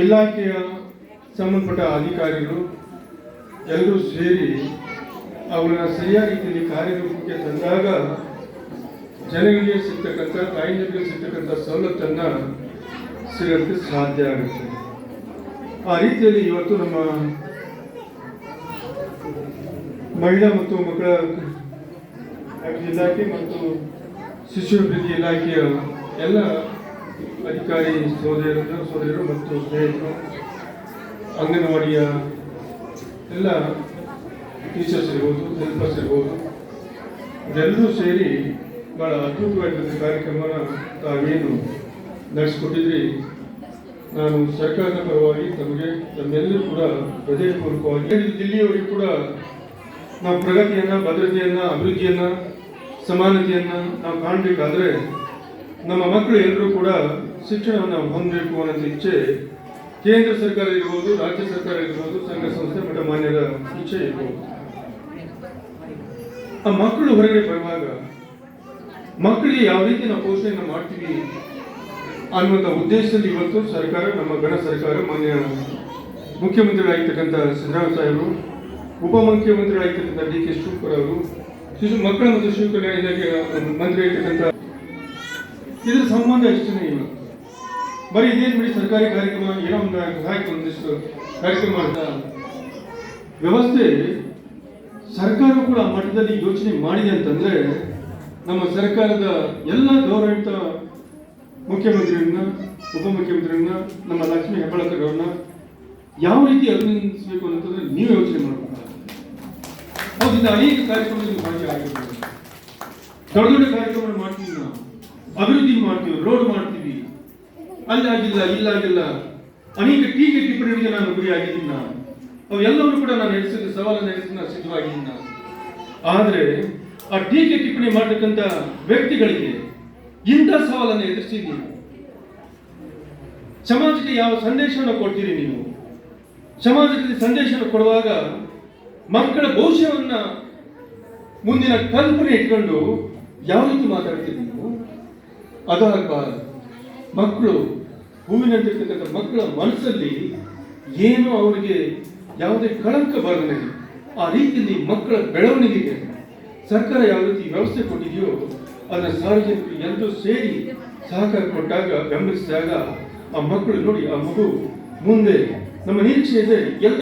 ಇಲಾಖೆಯ ಸಂಬಂಧಪಟ್ಟ ಅಧಿಕಾರಿಗಳು ಎಲ್ಲರೂ ಸೇರಿ ಅವುಗಳನ್ನ ಸರಿಯಾದ ರೀತಿಯಲ್ಲಿ ಕಾರ್ಯರೂಪಕ್ಕೆ ತಂದಾಗ ಜನಗಳಿಗೆ ಸಿಗ್ತಕ್ಕಂಥ ತಾಯಿಗಳಿಗೆ ಸಿಗ್ತಕ್ಕಂಥ ಸವಲತ್ತನ್ನು ಸಿಗೋದಕ್ಕೆ ಸಾಧ್ಯ ಆಗುತ್ತೆ. ಆ ರೀತಿಯಲ್ಲಿ ಇವತ್ತು ನಮ್ಮ ಮಹಿಳಾ ಮತ್ತು ಮಕ್ಕಳ ಇಲಾಖೆ ಮತ್ತು ಶಿಶು ಅಭಿವೃದ್ಧಿ ಇಲಾಖೆಯ ಎಲ್ಲ ಅಧಿಕಾರಿ ಸಹೋದರರು ಸಹೋದರರು ಮತ್ತು ಸ್ನೇಹಿತರು, ಅಂಗನವಾಡಿಯ ಎಲ್ಲ ಟೀಚರ್ಸ್ ಇರ್ಬೋದು, ಹೆಲ್ಪರ್ಸ್ ಇರ್ಬೋದು, ಇದೆಲ್ಲರೂ ಸೇರಿ ಭಾಳ ಅದ್ಭುತವಾಗಿದ್ದ ಕಾರ್ಯಕ್ರಮನ ತಾವೇನು ನಡೆಸ್ಕೊಟ್ಟಿದ್ರಿ. ನಾನು ಸರ್ಕಾರದ ಪರವಾಗಿ ತಮಗೆ ತಮ್ಮೆಲ್ಲರೂ ಕೂಡ ಹೃದಯಪೂರ್ವಕವಾಗಿ ದಿಲ್ಲಿಯವರಿಗೆ ಕೂಡ ನಾವು ಪ್ರಗತಿಯನ್ನು, ಭದ್ರತೆಯನ್ನು, ಅಭಿವೃದ್ಧಿಯನ್ನು, ಸಮಾನತೆಯನ್ನು ನಾವು ಕಾಣಬೇಕಾದ್ರೆ ನಮ್ಮ ಮಕ್ಕಳು ಎಲ್ಲರೂ ಕೂಡ ಶಿಕ್ಷಣವನ್ನು ಹೊಂದಬೇಕು ಅನ್ನೋದು ಇಚ್ಛೆ ಕೇಂದ್ರ ಸರ್ಕಾರ ಇರ್ಬೋದು, ರಾಜ್ಯ ಸರ್ಕಾರ ಇರ್ಬೋದು ಸಂಘ ಸಂಸ್ಥೆ ಮಠ ಮಾನ್ಯರ ಇಚ್ಛೆ ಇರ್ಬೋದು. ಆ ಮಕ್ಕಳು ಹೊರಗಡೆ ಬರುವಾಗ ಮಕ್ಕಳಿಗೆ ಯಾವ ರೀತಿ ನಾವು ಪೋಷಣೆಯನ್ನು ಮಾಡ್ತೀವಿ ಅನ್ನುವಂಥ ಉದ್ದೇಶದಲ್ಲಿ ಇವತ್ತು ಸರ್ಕಾರ, ನಮ್ಮ ಗಣ ಸರ್ಕಾರ, ಮಾನ್ಯ ಮುಖ್ಯಮಂತ್ರಿಗಳಾಗಿರ್ತಕ್ಕಂಥ ಸಿದ್ದರಾಮಯ್ಯ ಸಾಹೇಬರು, ಉಪಮುಖ್ಯಮಂತ್ರಿಗಳಾಗಿರ್ತಕ್ಕಂಥ ಡಿ ಕೆ ಶಿವಕುಮಾರ್ ಅವರು, ಶಿಶು ಮಕ್ಕಳ ಮತ್ತು ಶಿಶು ಕಲ್ಯಾಣ ಇಲಾಖೆಯ ಮಂತ್ರಿ ಆಗಿರ್ತಕ್ಕಂಥ ಇದ್ರ ಸಂಬಂಧ ಎಷ್ಟನೇ ಇಲ್ಲ ಬರೀ ಇದೇನು ಬಿಡಿ ಸರ್ಕಾರಿ ಕಾರ್ಯಕ್ರಮ ಏನೋ ಒಂದು ಸಹಾಯಕ ಒಂದಿಷ್ಟು ಕಾರ್ಯಕ್ರಮ ಅಂತ ವ್ಯವಸ್ಥೆ ಸರ್ಕಾರ ಕೂಡ ಮಟ್ಟದಲ್ಲಿ ಯೋಚನೆ ಮಾಡಿದೆ ಅಂತಂದ್ರೆ ನಮ್ಮ ಸರ್ಕಾರದ ಎಲ್ಲ ಗೌರವಿತ ಮುಖ್ಯಮಂತ್ರಿಯನ್ನ ಉಪಮುಖ್ಯಮಂತ್ರಿಯನ್ನ ನಮ್ಮ ಲಕ್ಷ್ಮಿ ಹೆಬ್ಬಾಳಕರ್ ಅವ್ರನ್ನ ಯಾವ ರೀತಿ ಅಭಿನಂದಿಸಬೇಕು ಅಂತಂದ್ರೆ ನೀವು ಯೋಚನೆ ಮಾಡಬೇಕು. ಅನೇಕ ಕಾರ್ಯಕ್ರಮದಲ್ಲಿ ಭಾಗಿ ಆಗಿರ್ಬೋದು ದೊಡ್ಡ ದೊಡ್ಡ ಕಾರ್ಯಕ್ರಮ ಮಾಡ್ತೀವಿ. ಅಭಿವೃದ್ಧಿ ಮಾಡ್ತೀವಿ ರೋಡ್ ಮಾಡ್ತೀವಿ. ಅಲ್ಲಿ ಆಗಿಲ್ಲ ಇಲ್ಲ ಆಗಿಲ್ಲ ಅನೇಕ ಟೀಕೆ ಟಿಪ್ಪಣಿಗಳಿಗೆ ನಾನು ಗುರಿಯಾಗಿದ್ದೀನಿ ನಾನು. ಅವೆಲ್ಲವನ್ನೂ ಕೂಡ ನಾನು ಎದುರಿಸಿದ ಸವಾಲನ್ನು ನಡೆಸಿದ ನಾನು ಸಿದ್ಧವಾಗಿದ್ದೀನಿ ನಾನು. ಆದರೆ ಆ ಟೀಕೆ ಟಿಪ್ಪಣಿ ಮಾಡತಕ್ಕಂಥ ವ್ಯಕ್ತಿಗಳಿಗೆ ಇಂಥ ಸವಾಲನ್ನು ಎದುರಿಸಿದ್ದೀನಿ ಸಮಾಜಕ್ಕೆ ಯಾವ ಸಂದೇಶವನ್ನು ಕೊಡ್ತೀರಿ ನೀವು? ಸಮಾಜದಲ್ಲಿ ಸಂದೇಶವನ್ನು ಕೊಡುವಾಗ ಮಕ್ಕಳ ಭವಿಷ್ಯವನ್ನು ಮುಂದಿನ ಕಲ್ಪನೆ ಇಟ್ಕೊಂಡು ಯಾವ ರೀತಿ ಮಾತಾಡ್ತೀರಿ ನೀವು? ಅದು ಆಗಬಾರದು ಮಕ್ಕಳು ಹೂವಿನಲ್ಲಿರ್ತಕ್ಕಂಥ ಮಕ್ಕಳ ಮನಸ್ಸಲ್ಲಿ ಏನು ಅವರಿಗೆ ಯಾವುದೇ ಕಳಂಕ ಬರಲಿ ಆ ರೀತಿಯಲ್ಲಿ ಮಕ್ಕಳ ಬೆಳವಣಿಗೆಗೆ ಸರ್ಕಾರ ಯಾವ ರೀತಿ ವ್ಯವಸ್ಥೆ ಕೊಟ್ಟಿದೆಯೋ, ಅದರ ಸಾರ್ವಜನಿಕರು ಎಲ್ಲರೂ ಸೇರಿ ಸಹಕಾರ ಕೊಟ್ಟಾಗ ಬೆಂಬಲಿಸಿದಾಗ ಆ ಮಕ್ಕಳು ನೋಡಿ ಆ ಮಗು ಮುಂದೆ ನಮ್ಮ ನಿರೀಕ್ಷೆ ಇದೆ, ಎಲ್ಲ